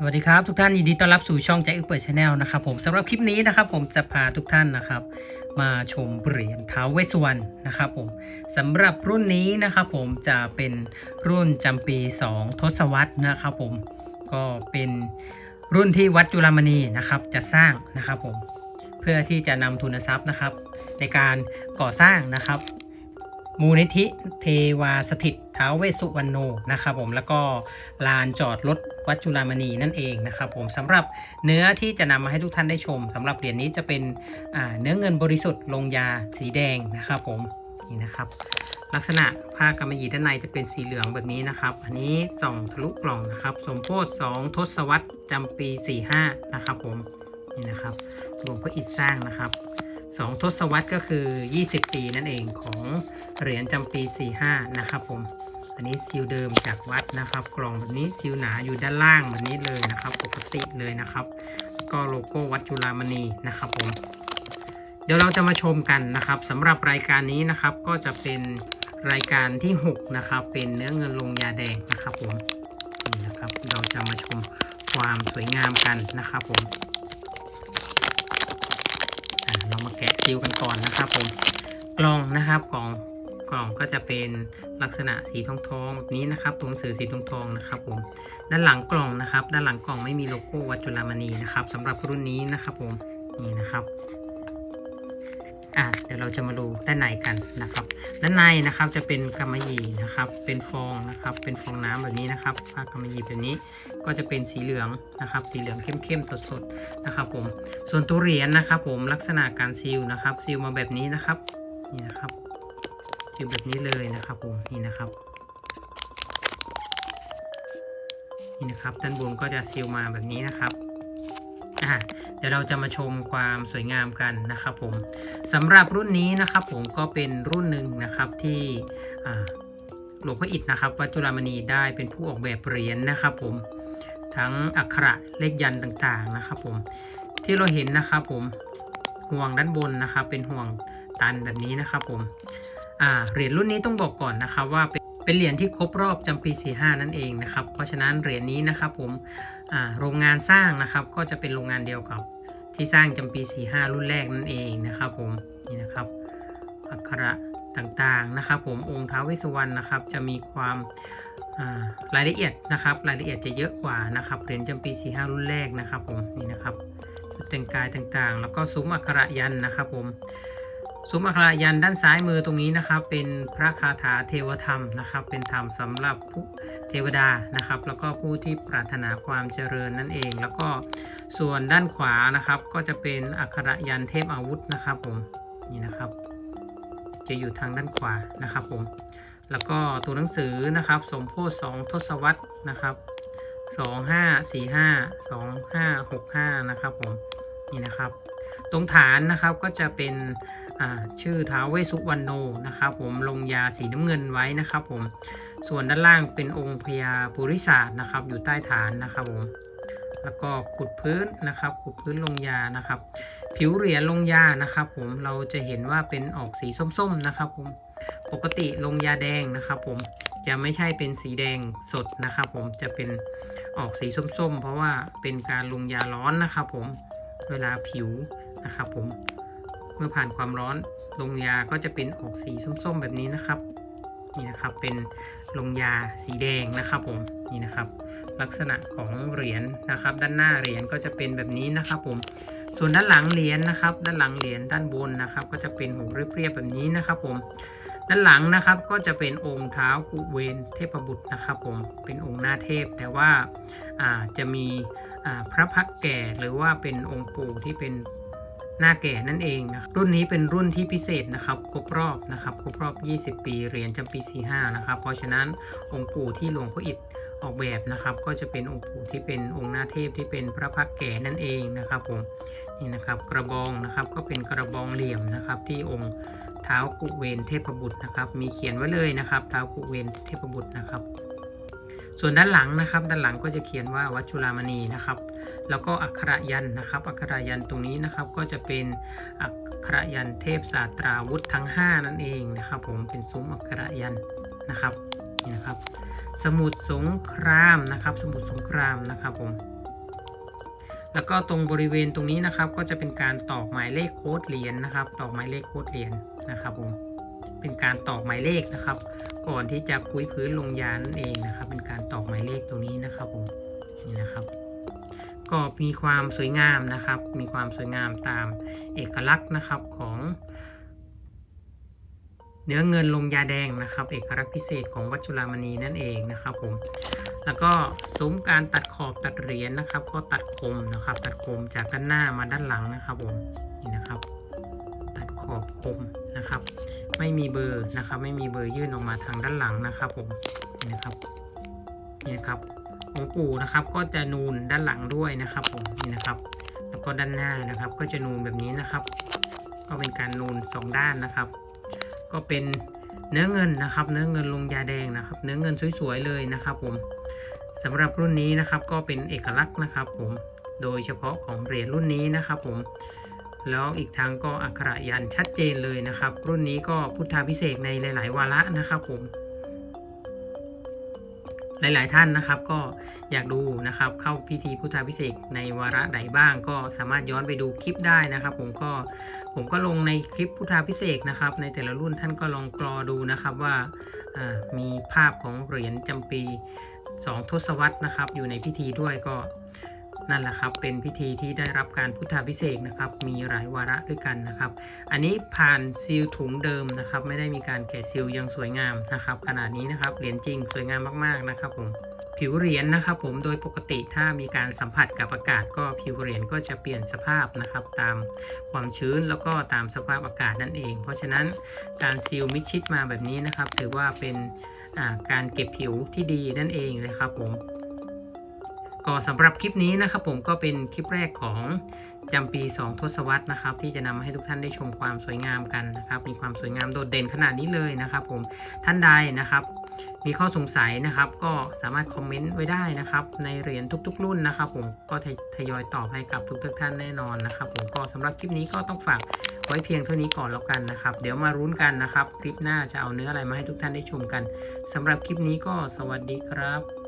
สวัสดีครับทุกท่านยินดีต้อนรับสู่ช่องแจ็คอึเปิดชาแนลนะครับผมสำหรับคลิปนี้นะครับผมจะพาทุกท่านนะครับ มาชมเหรียญท้าวเวสุวรรณนะครับผมสำหรับรุ่นนี้นะครับผมจะเป็นรุ่นจำปี 2 ทศวรรษนะครับผมก็เป็นรุ่นที่วัดจุฬามณีนะครับจะสร้างนะครับผมเพื่อที่จะนำทุนทรัพย์นะครับ ในการก่อสร้างนะครับมูลนิธิเทวาสถิตท้าวเวสสุวรรณโนนะครับผมแล้วก็ลานจอดรถ วัดจุฬามณีนั่นเองนะครับผมสำหรับเนื้อที่จะนำมาให้ทุกท่านได้ชมสำหรับเหรียญนี้จะเป็นเนื้อเงินบริสุทธิ์ลงยาสีแดงนะครับผมนี่นะครับลักษณะผ้ากำมะหยี่ด้านในจะเป็นสีเหลืองแบบนี้นะครับ อันนี้ส่องทะลุกล่องนะครับ สมโพธิสองทศวรรษจำปี 45 นะครับผมนี่นะครับหลวงพ่ออิฐสร้างนะครับสองทศวรรษก็คือ 20 ปีนั่นเองของเหรียญจำปี 45 นะครับผม อันนี้ซีลเดิมจากวัดนะครับ กล่องแบบนี้ซีลหนาอยู่ด้านล่างแบบนี้เลยนะครับ ปกติเลยนะครับ ก็โลโก้วัดจุฬามณีนะครับผมเดี๋ยวเราจะมาชมกันนะครับสำหรับรายการนี้นะครับ ก็จะเป็นรายการที่ 6 นะครับ เป็นเนื้อเงินลงยาแดงนะครับผมนี่นะครับเราจะมาชมความสวยงามกันนะครับผมเรามาแกะซีลกันก่อนนะครับผมกล่องนะครับกล่อง กล่องก็จะเป็นลักษณะสีทองทองๆแบบนี้นะครับตัวหนังสือสีทองทองๆนะครับผมด้านหลังกล่องนะครับ ด้านหลังกล่องไม่มีโลโก้วัดจุฬามณีนะครับสำหรับรุ่นนี้นะครับผมนี่นะครับอะเดี๋ยวเราจะมาดูด้านในกันนะครับ ด้านในนะครับจะเป็นกำมะหยี่นะครับ เป็นฟองนะครับ เป็นฟองน้ำแบบนี้นะครับผ้ากำมะหยี่แบบนี้ก็จะเป็นสีเหลืองนะครับ สีเหลืองเข้มๆสดๆนะครับ ผม ส่วนตัวเหรียญนะครับ ผมลักษณะการซีลนะครับซีลมาแบบนี้นะครับนี่นะครับ ซีลแบบนี้เลยนะครับผมนี่นะครับนี่นะครับด้านบนก็จะซีลมาแบบนี้นะครับอะเดี๋ยวเราจะมาชมความสวยงามกันนะครับผมสำหรับรุ่นนี้นะครับผมก็เป็นรุ่นหนึ่งนะครับที่หลวงพ่ออิฐนะครับวัดจุฬามณีได้เป็นผู้ออกแบบเหรียญนะครับผมทั้งอักขระเลขยันต์ต่างๆนะครับผมที่เราเห็นนะครับผมห่วงด้านบนนะครับเป็นห่วงตันแบบนี้นะครับผม อ่าเหรียญรุ่นนี้ต้องบอกก่อนนะครับว่าเป็นเป็นเหรียญที่ครบรอบจำปี 45 นั่นเองนะครับ เพราะฉะนั้นเหรียญนี้นะครับผมอ่าโรงงานสร้างนะครับ ก็จะเป็นโรงงานเดียวกับที่สร้างจำปี 45 รุ่นแรกนั่นเองนะครับผมนี่นะครับอักขระต่างๆนะครับผมองค์ท้าวเวสสุวรรณนะครับ จะมีความารายละเอียดนะครับ รายละเอียดจะเยอะกว่านะครับเหรียญจำปี45รุ่นแรกนะครับผมนี่นะครับแต่งกายต่างๆ แล้วก็ซุ้มอักขระยันนะครับผม ซุ้มอักขระยันด้านซ้ายมือตรงนี้นะครับ เป็นพระคาถาเทวธรรมนะครับ เป็นธรรมสำหรับผู้เทวดานะครับ แล้วก็ผู้ที่ปรารถนาความเจริญนั่นเอง แล้วก็ส่วนด้านขวานะครับ ก็จะเป็นอักขรยันเทพอาวุธนะครับผมนี่นะครับ จะอยู่ทางด้านขวานะครับผมแล้วก็ตัวหนังสือนะครับ สมโพธิสองทศวรรษนะครับสองห้าสี่ห้าสองห้าหกห้านะครับผมนี่นะครับ ตรงฐานนะครับก็จะเป็น ชื่อท้าวเวสุวรรณโนนะครับผมลงยาสีน้ำเงินไว้นะครับผมส่วนด้านล่างเป็นองค์พญาปุริศาสตร์นะครับ อยู่ใต้ฐานนะครับผมแล้วก็ขุดพื้นนะครับ ขุดพื้นลงยานะครับ ผิวเหรียญลงยานะครับ ผมเราจะเห็นว่าเป็นออกสีส้มๆนะครับ ผมปกติลงยาแดงนะครับ ผมจะไม่ใช่เป็นสีแดงสดนะครับ ผมจะเป็นออกสีส้มๆ เพราะว่าเป็นการลงยาร้อนนะครับ ผมเวลาผิวนะครับ ผม เมื่อผ่านความร้อนลงยาก็จะเป็นออกสีส้มๆแบบนี้นะครับนี่นะครับเป็นลงยาสีแดงนะครับผมนี่นะครับ ลักษณะของเหรียญนะครับ ด้านหน้าเหรียญก็จะเป็นแบบนี้นะครับผมส่วนด้านหลังเหรียญนะครับ ด้านหลังเหรียญด้านบนนะครับ ก็จะเป็นหูเรียบๆแบบนี้นะครับผมด้านหลังนะครับก็จะเป็นองค์เท้ากุเวนเทพบุตรนะครับผมเป็นองค์หน้าเทพ แต่ว่าาจะมีพระพักแก่หรือว่าเป็นองค์ปู่ที่เป็น หน้าแก่นั่นเองนะรุ่นนี้เป็นรุ่นที่พิเศษนะครับครบรอบนะครับครบรอบ 20 ปีเหรียญจำปี 45 นะครับ เพราะฉะนั้นองค์ปู่ที่หลวงพ่ออิฐออกแบบนะครับ ก็จะเป็นองค์ปู่ที่เป็นองค์หน้าเทพที่เป็นพระพักตร์แก่นั่นเองนะครับผมนี่นะครับกระบองนะครับก็เป็นกระบองเหลี่ยมนะครับที่องค์เท้ากุเวนเทพบุตรนะครับ มีเขียนไว้เลยนะครับ เท้ากุเวนเทพบุตรนะครับ ส่วนด้านหลังนะครับ ด้านหลังก็จะเขียนว่าวัดจุฬามณีนะครับ แล้วก็อักขระยันนะครับ อักขระยันตรงนี้นะครับก็จะเป็นอักขระยันเทพศาสตราวุธทั้ง 5 นั่นเองนะครับ ผมเป็นซุ้มอักขระยันนะครับนี่นะครับ สมุดสงครามนะครับ สมุดสงครามนะครับผมแล้วก็ตรงบริเวณตรงนี้นะครับก็จะเป็นการตอกหมายเลขโค้ดเหรียญนะครับ ตอกหมายเลขโค้ดเหรียญนะครับผมเป็นการตอกหมายเลขนะครับ ก่อนที่จะพุ้ยพื้นลงยานั่นเองนะครับ เป็นการตอกหมายเลขตรงนี้นะครับผมนี่นะครับ ก็มีความสวยงามนะครับ มีความสวยงามตามเอกลักษณ์นะครับของ เนื้อเงินลงยาแดงนะครับ เอกลักษณ์พิเศษของวัดจุฬามณีนั่นเองนะครับผมแล้วก็ซุ้มการตัดขอบตัดเหรียญนะครับ ก็ตัดคมนะครับ ตัดคมจากด้านหน้ามาด้านหลังนะครับผมนี่นะครับ ตัดขอบคมนะครับ ไม่มีเบอร์นะครับ ไม่มีเบอร์ยื่นออกมาทางด้านหลังนะครับผมนี่นะครับนี่นะครับองค์ปู่นะครับก็จะนูนด้านหลังด้วยนะครับผมนี่นะครับ แล้วก็ด้านหน้านะครับ ก็จะนูนแบบนี้นะครับ ก็เป็นการนูนสองด้านนะครับ ก็เป็นเนื้อเงินนะครับ เนื้อเงินลงยาแดงนะครับ เนื้อเงินสวยๆเลยนะครับ ผมสำหรับรุ่นนี้นะครับก็เป็นเอกลักษณ์นะครับ ผมโดยเฉพาะของเหรียญรุ่นนี้นะครับ ผม แล้วอีกทางก็อักขระยันชัดเจนเลยนะครับ รุ่นนี้ก็พุทธาพิเศษในหลาย ๆ วาระนะครับผม หลาย ๆ ท่านนะครับ ก็อยากดูนะครับ เข้าพิธีพุทธาพิเศษในวาระใดบ้าง ก็สามารถย้อนไปดูคลิปได้นะครับ ผมก็ผมก็ลงในคลิปพุทธาพิเศษนะครับ ในแต่ละรุ่นท่านก็ลองกรอดูนะครับว่าอ่ามีภาพของเหรียญจำปี2ทศวรรษนะครับ อยู่ในพิธีด้วยก็ นั่นแหละครับ เป็นพิธีที่ได้รับการพุทธาพิเศษนะครับ มีหลายวาระด้วยกันนะครับ อันนี้ผ่านซีลถุงเดิมนะครับ ไม่ได้มีการแกะซีลยังสวยงามนะครับ ขนาดนี้นะครับ เหรียญจริงสวยงามมากๆนะครับผมผิวเหรียญนะครับผมโดยปกติถ้ามีการสัมผัสกับอากาศก็ผิวเหรียญก็จะเปลี่ยนสภาพนะครับ ตามความชื้นแล้วก็ตามสภาพอากาศนั่นเอง เพราะฉะนั้นการซีลมิดชิดมาแบบนี้นะครับ ถือว่าเป็นการเก็บผิวที่ดีนั่นเองนะครับผม ก็สำหรับคลิปนี้นะครับผมก็เป็นคลิปแรกของจำปี 2 ทศวรรษนะครับที่จะนำมาให้ทุกท่านได้ชมความสวยงามกันนะครับมีความสวยงามโดดเด่นขนาดนี้เลยนะครับผมท่านใดนะครับ มีข้อสงสัยนะครับก็สามารถคอมเมนต์ไว้ได้นะครับในเหรียญทุกๆ รุ่นนะครับผมก็ทยทยอยตอบให้กับทุกๆท่านแน่นอนนะครับผมก็สำหรับคลิปนี้ก็ต้องฝากไว้เพียงเท่านี้ก่อนแล้วกันนะครับ เดี๋ยวมารุ้นกันนะครับ คลิปหน้าจะเอาเนื้ออะไรมาให้ทุกท่านได้ชมกันสำหรับคลิปนี้ก็สวัสดีครับ